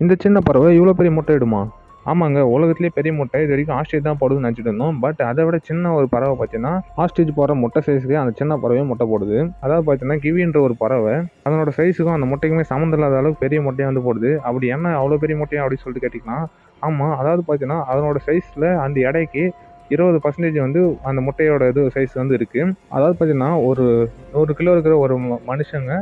இந்த சின்ன பறவை இவ்வளோ பெரிய முட்டை இடுமா? ஆமாங்க உலகத்திலே பெரிய முட்டை. இது வரைக்கும் ஆஸ்ட்ரேஜ் தான் போடுதுன்னு நினச்சிட்டு இருந்தோம். பட் அதை விட சின்ன ஒரு பறவை பார்த்தீங்கன்னா ஆஸ்ட்ரேஜ் போடுற முட்டை சைஸுக்கு அந்த சின்ன பறவையும் முட்டை போடுது. அதாவது பார்த்தீங்கன்னா கிவின்ற ஒரு பறவை அதனோட சைஸுக்கும் அந்த முட்டைக்குமே சம்மந்தம் இல்லாத அளவுக்கு பெரிய முட்டையை வந்து போடுது. அப்படி என்ன அவ்வளோ பெரிய முட்டையா அப்படின்னு சொல்லிட்டு கேட்டிங்கன்னா ஆமாம் அதாவது பார்த்தீங்கன்னா அதனோட சைஸில் அந்த எடைக்கு இருபது பர்சன்டேஜ் வந்து அந்த முட்டையோட இது சைஸ் வந்து இருக்குது அதாவது பார்த்தீங்கன்னா ஒரு நூறு கிலோ இருக்கிற ஒரு ம- மனுஷங்க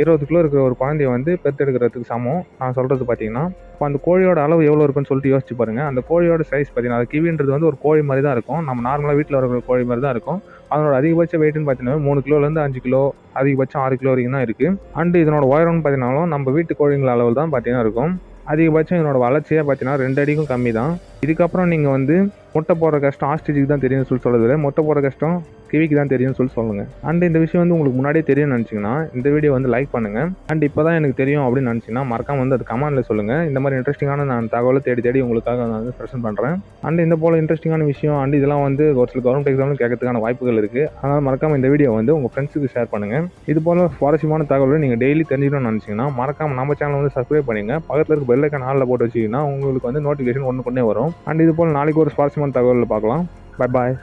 இருபது கிலோ இருக்கிற ஒரு குழந்தைய வந்து பெற்றெடுக்கிறதுக்கு சமம். நான் சொல்கிறது பார்த்தீங்கன்னா இப்போ அந்த கோழியோட அளவு எவ்வளோ இருக்குன்னு சொல்லிட்டு யோசிச்சு பாருங்கள் அந்த கோழியோட சைஸ் பார்த்தீங்கன்னா அது கிவின்றது வந்து ஒரு கோழி மாதிரி தான் இருக்கும். நம்ம நார்மலாக வீட்டில் இருக்கிற கோழி மாதிரி தான் இருக்கும். அதனோட அதிகபட்ச வெயிட்னு பார்த்தீங்கன்னா மூணு கிலோலேருந்து அஞ்சு கிலோ அதிகபட்சம் ஆறு கிலோ வரைக்கும் தான் இருக்குது அண்டு இதனோட உயரம்னு பார்த்தீங்கன்னாலும் நம்ம வீட்டு கோழிங்கள அளவில் தான் பார்த்தீங்கன்னா இருக்கும். அதிகபட்சம் இதனோட வளர்ச்சியாக பார்த்தீங்கன்னா ரெண்டு அடிக்கும் கம்மி தான். இதுக்கப்புறம் நீங்கள் வந்து முட்டை போடுற கஷ்டம் ஆஸ்ட்ரிஜுக்கு தான் தெரியும்னு சொல்லி சொல்லுறது இல்லை முட்டை போடுற கஷ்டம் கிவிக்கு தான் தெரியும்னு சொல்லி சொல்லுங்கள் அண்ட் இந்த விஷயம் வந்து உங்களுக்கு முன்னாடியே தெரியும்னு நினச்சிங்கன்னா இந்த வீடியோ வந்து லைக் பண்ணுங்கள் அண்ட் இப்போ தான் எனக்கு தெரியும் அப்படின்னு நினச்சிங்கன்னா மறக்காம வந்து அது கமெண்ட்டில் சொல்லுங்கள் இந்த மாதிரி இன்ட்ரெஸ்டிங்கான நான் தகவலை தேடி தேடி உங்களுக்காக நான் வந்து ப்ரெசென்ட் பண்ணுறேன் அண்ட் இந்த போல் இன்ட்ரெஸ்டிங்கான விஷயம் அண்ட் இதெல்லாம் வந்து ஒரு சில கவர்மெண்ட் எக்ஸாம்னு கேட்கறதுக்கான வாய்ப்புகள் இருக்குது அதனால் மறக்காமல் இந்த வீடியோ வந்து உங்கள் ஃப்ரெண்ட்ஸுக்கு ஷேர் பண்ணுங்கள் இது போல் சுவாரஸ்யமான தகவலை நீங்கள் டெய்லி தெரிஞ்சுக்கணும்னு நினச்சிங்கன்னா மறக்காம நம்ம சேனல் வந்து சப்ஸ்கிரைப் பண்ணுங்க பக்கத்தில் இருக்க பெல்லைக்கான ஆளில் போட்டு வச்சிங்கன்னா உங்களுக்கு வந்து நோட்டிஃபிகேஷன் ஒன்று கொண்டே வரும். அண்ட் இது போல் நாளைக்கு ஒரு மந்த் தகவலில் பார்க்கலாம். Bye bye